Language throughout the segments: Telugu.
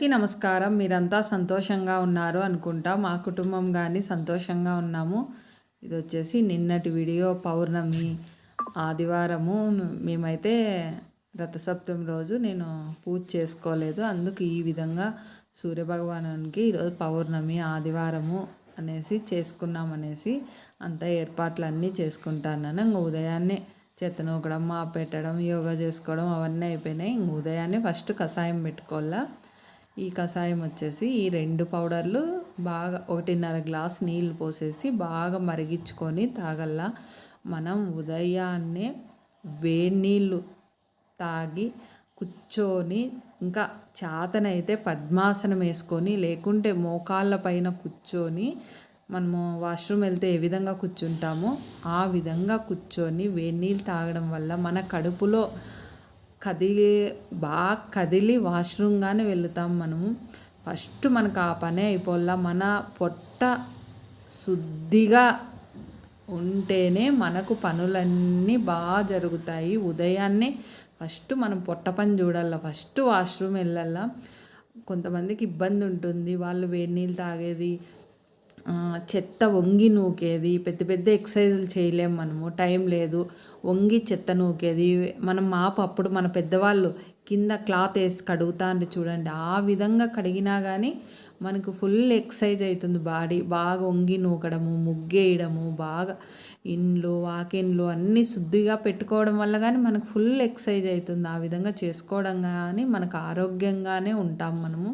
అందరికీ నమస్కారం. మీరంతా సంతోషంగా ఉన్నారు అనుకుంటా. మా కుటుంబం కానీ సంతోషంగా ఉన్నాము. ఇది వచ్చేసి నిన్నటి వీడియో పౌర్ణమి ఆదివారము. మేమైతే రథసప్తమి రోజు నేను పూజ చేసుకోలేదు. అందుకు ఈ విధంగా సూర్యభగవానునికి ఈరోజు పౌర్ణమి ఆదివారము అనేసి చేసుకున్నాం అనేసి అంతా ఏర్పాట్లు అన్నీ చేసుకుంటాను ఇంక ఉదయాన్నే చెత్త నూకడం మా పెట్టడం యోగా చేసుకోవడం అవన్నీ అయిపోయినాయి. ఇంక ఉదయాన్నే ఫస్ట్ కషాయం పెట్టుకోవాలా. ఈ కషాయం వచ్చేసి ఈ రెండు పౌడర్లు బాగా ఒకటిన్నర గ్లాస్ నీళ్ళు పోసేసి బాగా మరిగించుకొని తాగల్లా. మనం ఉదయాన్నే వేడి నీళ్ళు తాగి కూర్చొని ఇంకా చేతనైతే పద్మాసనం వేసుకొని లేకుంటే మోకాళ్ళ పైన కూర్చొని మనము వాష్రూమ్ వెళ్తే ఏ విధంగా కూర్చుంటామో ఆ విధంగా కూర్చొని వేడి నీళ్ళు తాగడం వల్ల మన కడుపులో కదిలి బాగా కదిలి వాష్రూమ్గానే వెళ్తాం మనము. ఫస్ట్ మనకు ఆ పనే అయిపోల్లా. మన పొట్ట శుద్ధిగా ఉంటేనే మనకు పనులన్నీ బాగా జరుగుతాయి. ఉదయాన్నే ఫస్ట్ మనం పొట్ట పని చూడాల ఫస్ట్ వాష్రూమ్ వెళ్ళాల కొంతమందికి ఇబ్బంది ఉంటుంది వాళ్ళు వేడి నీళ్ళు తాగేది చెత్త వంగి నూకేది పెద్ద పెద్ద ఎక్సర్సైజులు చేయలేము మనము టైం లేదు. వంగి చెత్త నూకేది. మనం మాపు అప్పుడు మన పెద్దవాళ్ళు కింద క్లాత్ వేసి కడుగుతాండ్రు చూడండి. ఆ విధంగా కడిగినా కానీ మనకు ఫుల్ ఎక్సర్సైజ్ అవుతుంది బాడీ. బాగా వంగి నూకడము ముగ్గేయడము బాగా ఇండ్లు వాకిండ్లు అన్నీ శుద్ధిగా పెట్టుకోవడం వల్ల కానీ మనకు ఫుల్ ఎక్సర్సైజ్ అవుతుంది ఆ విధంగా చేసుకోవడం కానీ మనకు ఆరోగ్యంగానే ఉంటాం మనము.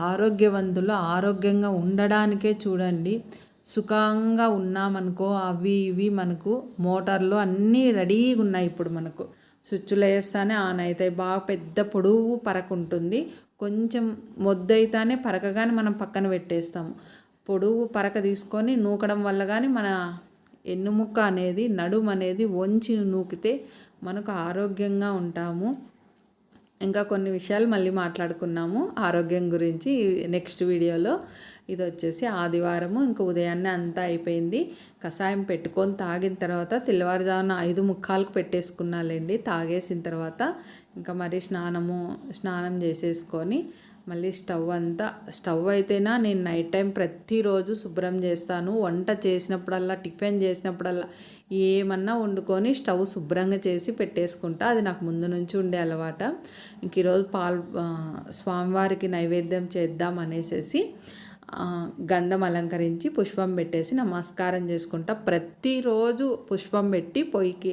ఆరోగ్యవంతులు ఆరోగ్యంగా ఉండడానికే చూడండి. సుఖంగా ఉన్నామనుకో అవి ఇవి మనకు మోటార్లు అన్నీ రెడీగా ఉన్నాయి ఇప్పుడు మనకు. స్విచ్లు వేస్తానే ఆన్ అవుతాయి బాగా పెద్ద పొడవు పరక ఉంటుంది కొంచెం మొద్దైతానే పరకగానే మనం పక్కన పెట్టేస్తాము. పొడవు పరక తీసుకొని నూకడం వల్ల కానీ మన ఎన్నుముక్క అనేది నడుము అనేది వంచి నూకితే మనకు ఆరోగ్యంగా ఉంటాము. ఇంకా కొన్ని విషయాలు మళ్ళీ మాట్లాడుకున్నాము. ఆరోగ్యం గురించి నెక్స్ట్ వీడియోలో. ఇది వచ్చేసి ఆదివారము ఇంకా ఉదయాన్నే అంతా అయిపోయింది. కషాయం పెట్టుకొని తాగిన తర్వాత తెల్లవారుజామున ఐదు ముక్కాలకు పెట్టేసుకున్నాలండి. తాగేసిన తర్వాత ఇంకా మరి స్నానము స్నానం చేసేసుకొని మళ్ళీ స్టవ్ అంతా స్టవ్ అయితేనా నేను నైట్ టైం ప్రతిరోజు శుభ్రం చేస్తాను. వంట చేసినప్పుడల్లా టిఫిన్ చేసినప్పుడల్లా ఏమన్నా వండుకొని స్టవ్ శుభ్రంగా చేసి పెట్టేసుకుంటా. అది నాకు ముందు నుంచి ఉండే అలవాట. ఇంక ఈరోజు పాలు స్వామివారికి నైవేద్యం చేద్దాం అనేసి గంధం అలంకరించి పుష్పం పెట్టేసి నమస్కారం చేసుకుంటా. ప్రతిరోజు పుష్పం పెట్టి పొయ్యికి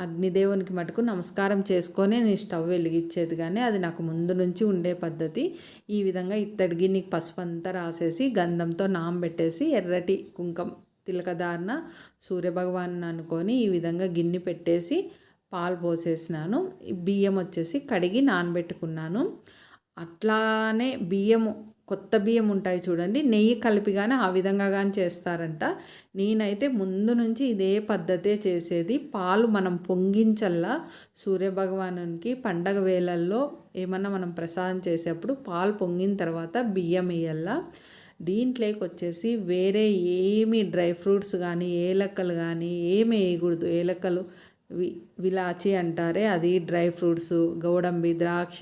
అగ్నిదేవునికి మటుకు నమస్కారం చేసుకొని నేను స్టవ్ వెలిగించేది కానీ అది నాకు ముందు నుంచి ఉండే పద్ధతి. ఈ విధంగా ఇత్తడి గిన్నెకి పసుపు అంతా రాసేసి గంధంతో నాంబెట్టేసి ఎర్రటి కుంకం తిలకదారిన సూర్యభగవాన్ అనుకొని ఈ విధంగా గిన్నె పెట్టేసి పాలు పోసేసినాను. బియ్యం వచ్చేసి కడిగి నానబెట్టుకున్నాను. అట్లానే బియ్యము కొత్త బియ్యం ఉంటాయి చూడండి. నెయ్యి కలిపి కానీ ఆ విధంగా కానీ చేస్తారంట. నేనైతే ముందు నుంచి ఇదే పద్ధతే చేసేది. పాలు మనం పొంగించల్లా. సూర్యభగవానునికి పండగ వేళల్లో ఏమన్నా మనం ప్రసాదం చేసేప్పుడు పాలు పొంగిన తర్వాత బియ్యం వేయల్లా దీంట్లోకి వచ్చేసి వేరే ఏమి డ్రై ఫ్రూట్స్ కానీ ఏలక్కలు కానీ ఏమి వేయకూడదు. ఏలక్కలు వి విలాచి అంటారే. అది డ్రై ఫ్రూట్స్ గౌడంబి ద్రాక్ష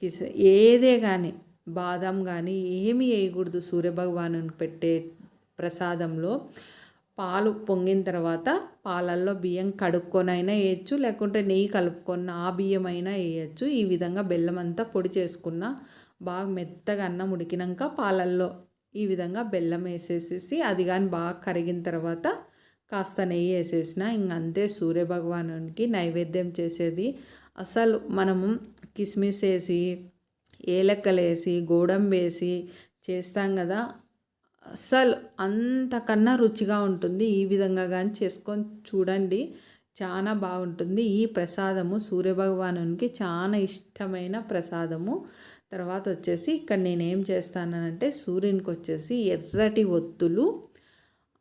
కిస్ ఏదే కానీ బాదం కానీ ఏమి వేయకూడదు సూర్యభగవాను పెట్టే ప్రసాదంలో. పాలు పొంగిన తర్వాత పాలల్లో బియ్యం కడుక్కొనైనా వేయచ్చు లేకుంటే నెయ్యి కలుపుకొని ఆ బియ్యం అయినా వేయచ్చు. ఈ విధంగా బెల్లం అంతా పొడి చేసుకున్న బాగా మెత్తగా అన్నం ఉడికినాక పాలల్లో ఈ విధంగా బెల్లం వేసేసేసి అది కానీ బాగా కరిగిన తర్వాత కాస్త నెయ్యి వేసేసిన ఇంకంతే సూర్యభగవానునికి నైవేద్యం చేసేది. అసలు మనము కిస్మిస్ వేసి ఏలక్కలు వేసి చేస్తాం కదా. అసలు అంతకన్నా రుచిగా ఉంటుంది. ఈ విధంగా కానీ చేసుకొని చూడండి. చాలా బాగుంటుంది. ఈ ప్రసాదము సూర్యభగవానునికి చాలా ఇష్టమైన ప్రసాదము. తర్వాత వచ్చేసి ఇక్కడ నేనేం చేస్తానంటే సూర్యునికి వచ్చేసి ఎర్రటి ఒత్తులు.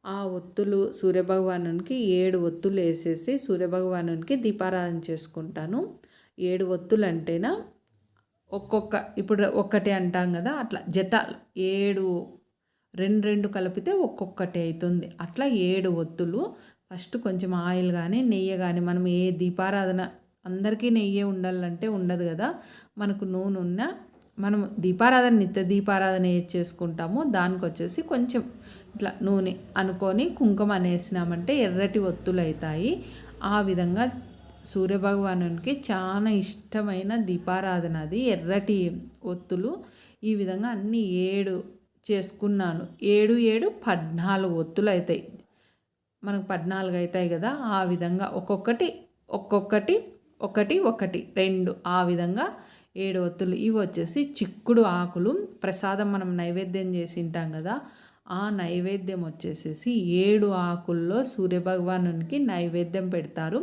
ఆ ఒత్తులు సూర్యభగవానునికి ఏడు ఒత్తులు వేసేసి సూర్యభగవానునికి దీపారాధన చేసుకుంటాను. ఏడు ఒత్తులు అంటేనా ఒక్కొక్క ఇప్పుడు ఒక్కటే అంటాం కదా అట్లా జత ఏడు రెండు రెండు కలిపితే ఒక్కొక్కటి అవుతుంది అట్లా ఏడు ఒత్తులు ఫస్ట్ కొంచెం ఆయిల్ కానీ నెయ్యి కానీ మనం ఏ దీపారాధన అందరికీ నెయ్యి ఉండాలంటే ఉండదు కదా మనకు నూనె ఉన్న మనం దీపారాధన నిత్య దీపారాధన ఏది చేసుకుంటామో దానికి వచ్చేసి కొంచెం ఇట్లా నూనె అనుకొని కుంకుమ అనేసినామంటే ఎర్రటి ఒత్తులు అవుతాయి. ఆ విధంగా సూర్యభగవానునికి చాలా ఇష్టమైన దీపారాధన అది. ఎర్రటి ఒత్తులు. ఈ విధంగా అన్ని ఏడు చేసుకున్నాను. ఏడు ఏడు పద్నాలుగు ఒత్తులు అవుతాయి మనకు పద్నాలుగు అవుతాయి కదా. ఆ విధంగా ఒక్కొక్కటి ఒక్కొక్కటి ఒకటి ఒకటి రెండు ఆ విధంగా ఏడు ఒత్తులు. ఇవి వచ్చేసి చిక్కుడు ఆకులు. ప్రసాదం మనం నైవేద్యం చేసి ఉంటాం కదా. ఆ నైవేద్యం వచ్చేసేసి ఏడు ఆకుల్లో సూర్యభగవానునికి నైవేద్యం పెడతారు.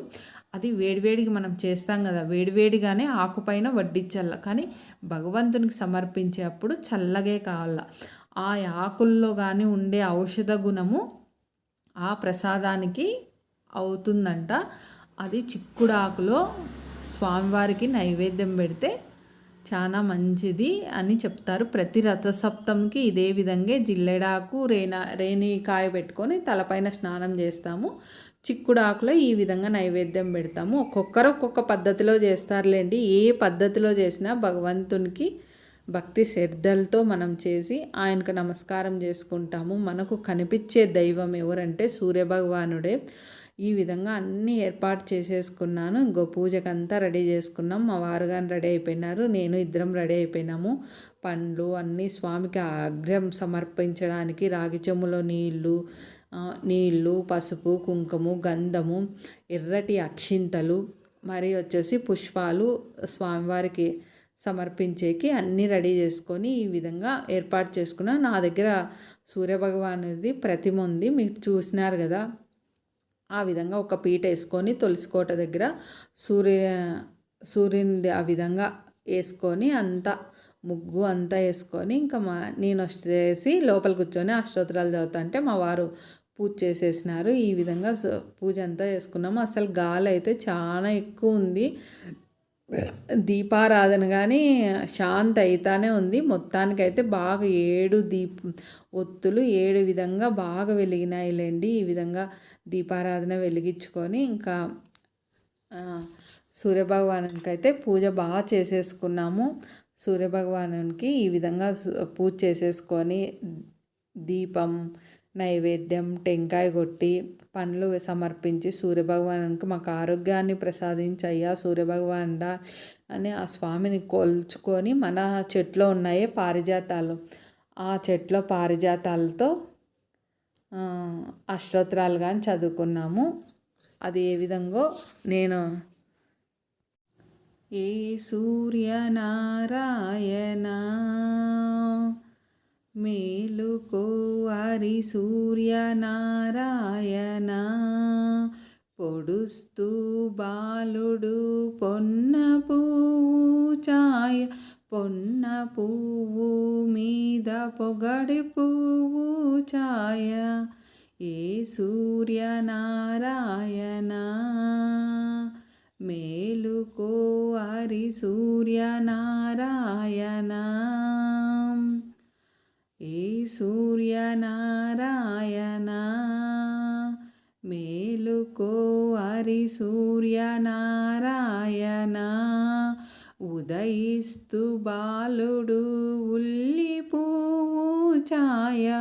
అది వేడివేడికి మనం చేస్తాం కదా వేడివేడిగానే ఆకుపైన వడ్డించాల కానీ భగవంతునికి సమర్పించే అప్పుడు చల్లగే కావాల. ఆ ఆకుల్లో కానీ ఉండే ఔషధ గుణము ఆ ప్రసాదానికి అవుతుందంట. అది చిక్కుడు ఆకులో స్వామివారికి నైవేద్యం పెడితే చాలా మంచిది అని చెప్తారు. ప్రతి రథసప్తంకి ఇదే విధంగా జిల్లెడాకు రేనా రేణికాయ పెట్టుకొని తలపైన స్నానం చేస్తాము. చిక్కుడాకులో ఈ విధంగా నైవేద్యం పెడతాము. ఒక్కొక్కరు ఒక్కొక్క పద్ధతిలో చేస్తారులేండి. ఏ పద్ధతిలో చేసినా భగవంతునికి భక్తి శ్రద్ధలతో మనం చేసి ఆయనకు నమస్కారం చేసుకుంటాము. మనకు కనిపించే దైవం ఎవరంటే సూర్యభగవానుడే. ఈ విధంగా అన్నీ ఏర్పాటు చేసేసుకున్నాను. ఇంకో పూజకంతా రెడీ చేసుకున్నాం. మా వారు కానీ రెడీ అయిపోయినారు. నేను ఇద్దరం రెడీ అయిపోయినాము. పండ్లు అన్నీ స్వామికి ఆగ్రహం సమర్పించడానికి రాగి చెమ్ములో నీళ్ళు నీళ్ళు పసుపు కుంకుమ గంధము ఎర్రటి అక్షింతలు మరి వచ్చేసి పుష్పాలు స్వామివారికి సమర్పించేకి అన్నీ రెడీ చేసుకొని ఈ విధంగా ఏర్పాటు చేసుకున్న నా దగ్గర సూర్యభగవానుది ప్రతిమ ఉంది. మీకు చూసినారు కదా. ఆ విధంగా ఒక పీట వేసుకొని తులసికోట దగ్గర సూర్య సూర్యుని ఆ విధంగా వేసుకొని అంతా ముగ్గు అంతా వేసుకొని ఇంకా మా నేను వచ్చేసి లోపల కూర్చొని అష్టోత్తరాలు చదువుతా అంటే మా వారు పూజ చేసేసినారు. ఈ విధంగా పూజ అంతా చేసుకున్నాము. అసలు గాలి అయితే చాలా ఎక్కువ ఉంది. దీపారాధన కానీ శాంతి అయితానే ఉంది. మొత్తానికైతే బాగా ఏడు దీప ఒత్తులు ఏడు విధంగా బాగా వెలిగినాయిలేండి. ఈ విధంగా దీపారాధన వెలిగించుకొని ఇంకా సూర్యభగవానునికి అయితే పూజ బాగా చేసేసుకున్నాము. సూర్యభగవానునికి ఈ విధంగా పూజ చేసేసుకొని దీపం నైవేద్యం టెంకాయ కొట్టి పండ్లు సమర్పించి సూర్యభగవానునికి మాకు ఆరోగ్యాన్ని ప్రసాదించయ్యా సూర్యభగవానుడా అని ఆ స్వామిని కొల్చుకొని మన చెట్లో ఉన్నాయే పారిజాతాలు. ఆ చెట్లో పారిజాతాలతో అష్టోత్తరాలు కానీ చదువుకున్నాము. అది ఏ విధంగా నేను ఏ సూర్యనారాయణ మేలుకో హరి సూర్యనారాయణ పొడుస్తూ బాలుడు పొన్న పువ్వు ఛాయ పొన్న పువ్వు మీద పొగడి పువ్వు ఛాయ ఏ సూర్యనారాయణ? మేలుకో హరి సూర్యనారాయణ. ఏ సూర్యనారాయణ? మేలుకో హరి సూర్యనారాయణ. ఉదయిస్తు బాలుడు ఉల్లి పువ్వు ఛాయ.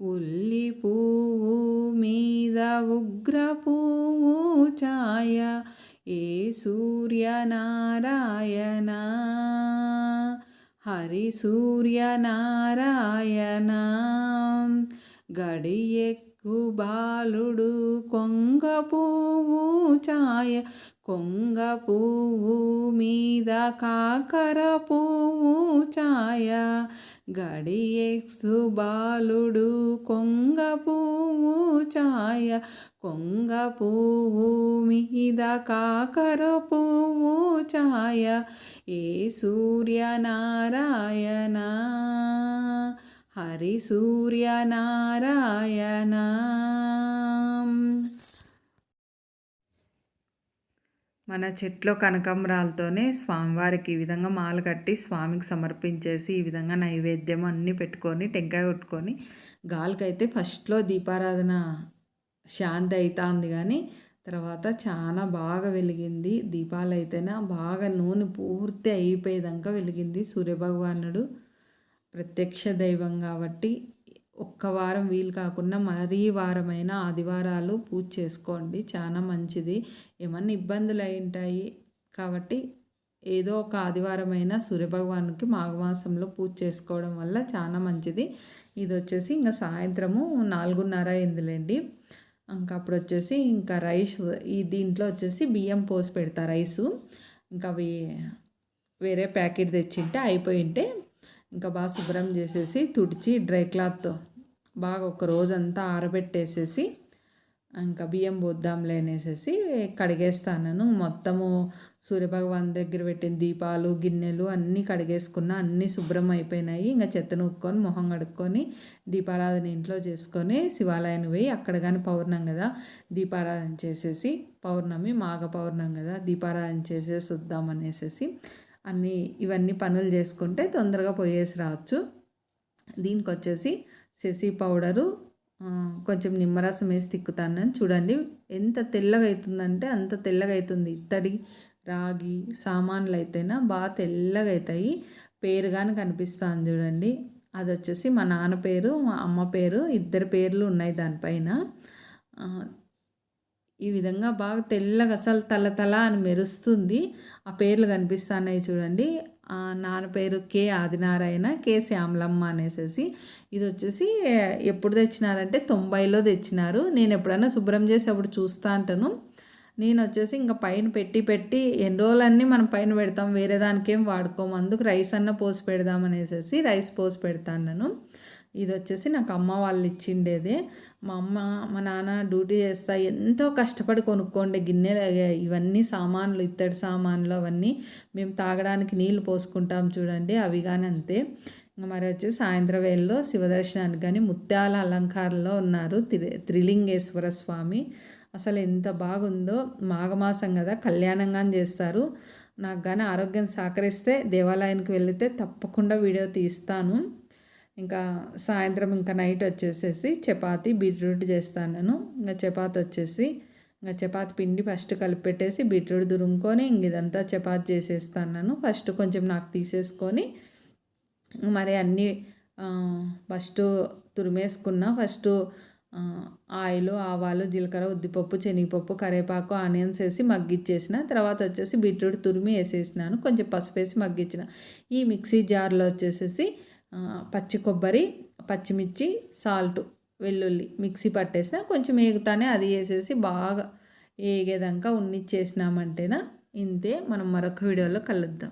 ఉల్లి పువ్వు మీద ఉగ్ర పువ్వు ఛాయ. ఏ సూర్యనారాయణ? హరి సూర్యనారాయణ. గడియెక్క కుబాలుడు కొంగ పువ్వు ఛాయ కొంగ పువ్వు మీద కాకర పువ్వు ఛాయ గడియెక్సు బాలుడు కొంగ పువ్వు ఛాయ కొంగ పువ్వు మీద కాకర పువ్వు ఛాయ ఏ సూర్యనారాయణ హరి సూర్యనారాయణ. మన చెట్లో కనకాంబరాలతోనే స్వామివారికి ఈ విధంగా మాల కట్టి స్వామికి సమర్పించేసి ఈ విధంగా నైవేద్యం అన్నీ పెట్టుకొని టెంకాయ కొట్టుకొని గాలికైతే ఫస్ట్లో దీపారాధన శాంతి అవుతుంది కానీ తర్వాత చాలా బాగా వెలిగింది. దీపాలు అయితేనే బాగా నూనె పూర్తి అయిపోయేదాకా వెలిగింది సూర్యభగవానుడు. ప్రత్యక్ష దైవం కాబట్టి ఒక్క వారం వీలు కాకుండా మరీ వారమైన ఆదివారాలు పూజ చేసుకోండి. చాలా మంచిది. ఏమన్నా ఇబ్బందులు అయి ఉంటాయి కాబట్టి ఏదో ఒక ఆదివారమైన సూర్యభగవానికి మాఘమాసంలో పూజ చేసుకోవడం వల్ల చాలా మంచిది. ఇది వచ్చేసి ఇంకా సాయంత్రము నాలుగున్నర అయిందిలేండి. ఇంకా అప్పుడు వచ్చేసి ఇంకా రైస్ ఈ దీంట్లో వచ్చేసి బియ్యం పోసి పెడతా రైసు. ఇంకా అవి వేరే ప్యాకెట్ తెచ్చింటే అయిపోయింటే ఇంకా బాగా శుభ్రం చేసేసి తుడిచి డ్రై క్లాత్తో బాగా ఒక రోజంతా ఆరబెట్టేసేసి ఇంకా బియ్యం పోద్దాంలే అనేసి కడిగేస్తాను మొత్తము సూర్యభగవాన్ దగ్గర పెట్టిన దీపాలు గిన్నెలు అన్నీ కడిగేసుకున్నా అన్నీ శుభ్రం అయిపోయినాయి. ఇంకా చెత్త నూక్కొని మొహం కడుక్కొని దీపారాధన ఇంట్లో చేసుకొని శివాలయాన్ని పోయి అక్కడ కానీ పౌర్ణం కదా దీపారాధన చేసేసి పౌర్ణమి మాఘ పౌర్ణం కదా దీపారాధన చేసేసి వద్దామనేసేసి అన్నీ ఇవన్నీ పనులు చేసుకుంటే తొందరగా పోయేసి రావచ్చు. దీనికి వచ్చేసి శశి పౌడరు కొంచెం నిమ్మరసం వేసి తిక్కుతాను చూడండి ఎంత తెల్లగా అవుతుందంటే అంత తెల్లగా అవుతుంది ఇత్తడి రాగి సామాన్లు అయితేనా బాగా తెల్లగా అవుతాయి పేరుగానే కనిపిస్తాను చూడండి. అది వచ్చేసి మా నాన్న పేరు మా అమ్మ పేరు ఇద్దరు పేర్లు ఉన్నాయి దానిపైన. ఈ విధంగా బాగా తెల్లగా అసలు తల తల అని మెరుస్తుంది. ఆ పేర్లు కనిపిస్తున్నాయి చూడండి. నాన్న పేరు కే ఆదినారాయణ కే శ్యామలమ్మ అనేసి ఇది వచ్చేసి ఎప్పుడు తెచ్చినారంటే తొంభైలో తెచ్చినారు. నేను ఎప్పుడైనా శుభ్రం చేసి అప్పుడు చూస్తా అంటాను. నేను వచ్చేసి ఇంకా పైన పెట్టి పెట్టి ఎన్ని రోజులన్నీ మనం పైన పెడతాం వేరే దానికేం వాడుకోము అందుకు రైస్ అన్న పోసి పెడదాం అనేసి రైస్ పోసి పెడతాను నేను ఇది వచ్చేసి నాకు అమ్మ వాళ్ళు ఇచ్చిండేది మా అమ్మ మా నాన్న డ్యూటీ చేస్తా ఎంతో కష్టపడి కొనుక్కోండి గిన్నెలు ఇవన్నీ సామాన్లు ఇత్తడి సామాన్లు అవన్నీ మేము తాగడానికి నీళ్ళు పోసుకుంటాం చూడండి అవి కానీ అంతే. ఇంకా మరి వచ్చి సాయంత్రం వేళలో శివదర్శనానికి కానీ ముత్యాల అలంకారంలో ఉన్నారు త్రి త్రిలింగేశ్వర స్వామి. అసలు ఎంత బాగుందో మాఘమాసం కదా కళ్యాణంగా చేస్తారు. నాకు కానీ ఆరోగ్యం సహకరిస్తే దేవాలయానికి వెళితే తప్పకుండా వీడియో తీస్తాను. ఇంకా సాయంత్రం ఇంకా నైట్ వచ్చేసేసి చపాతి బీట్రూట్ చేస్తాను నేను ఇంకా చపాతి వచ్చేసి ఇంకా చపాతి పిండి ఫస్ట్ కలిపి పెట్టేసి బీట్రూట్ దురుముకొని ఇంక ఇదంతా చపాతి చేసేస్తాను నేను ఫస్ట్ కొంచెం నాకు తీసేసుకొని మరి అన్నీ ఫస్ట్ తురిమేసుకున్న ఫస్ట్ ఆయిల్ ఆవాలు జీలకర్ర ఉద్దిపప్పు శనగపప్పు కరివేపాకు ఆనియన్స్ వేసి మగ్గిచ్చేసిన. తర్వాత వచ్చేసి బీట్రూట్ తురిమి వేసేసినాను. కొంచెం పసుపు వేసి మగ్గిచ్చిన. ఈ మిక్సీ జార్లో వచ్చేసేసి పచ్చి కొబ్బరి పచ్చిమిర్చి సాల్ట్ వెల్లుల్లి మిక్సీ పట్టేసిన కొంచెం వేగుతానే అది వేసేసి బాగా వేగేదాకా ఉన్నిచ్చేసినామంటేనా? ఇంతే మనం మరొక వీడియోలో కలుద్దాం.